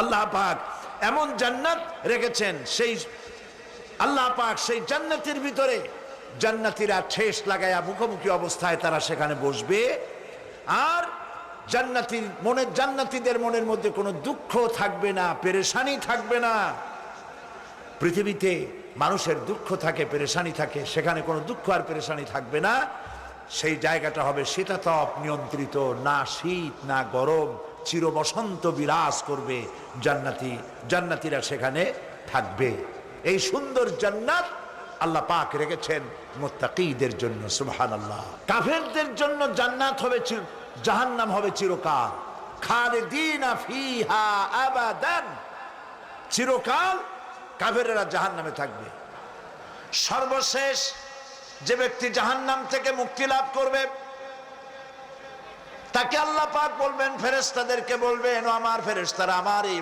আল্লাহ পাক এমন জান্নাত রেখেছেন, সেই আল্লাহ পাক সেই জান্নাতের ভিতরে জান্নাতিরা ঠেস লাগায়া মুখোমুখি অবস্থায় তারা সেখানে বসবে। আর জান্নাতির মনের জান্নাতিদের মনের মধ্যে কোনো দুঃখ থাকবে না, পেরেশানি থাকবে না। পৃথিবীতে মানুষের দুঃখ থাকে, পেরেশানি থাকে, সেখানে কোনো দুঃখ আর পেরেশানি থাকবে না। সেই জায়গাটা হবে শীতাতপ নিয়ন্ত্রিত, না শীত, না গরম। চির বসন্ত বিরাজ করবে জান্নাতি, জান্নাতিরা সেখানে থাকবে। এই সুন্দর জান্নাত আল্লাহ পাক রেখেছেন মোত্তাকিদের জন্য সুবহান আল্লাহ কাফেরদের জন্য জান্নাত হবে জাহান্নাম হবে চিরকাল। খালিদিনা ফিহা আবাদান। চিরকাল কাফেরেরা জাহান নামে থাকবে। সর্বশেষ যে ব্যক্তি জাহান্নাম থেকে মুক্তি লাভ করবে তাকে আল্লাহ পাক বলবেন ফেরেস্তাদেরকে বলবেন আমার ফেরেস্তারা আমার এই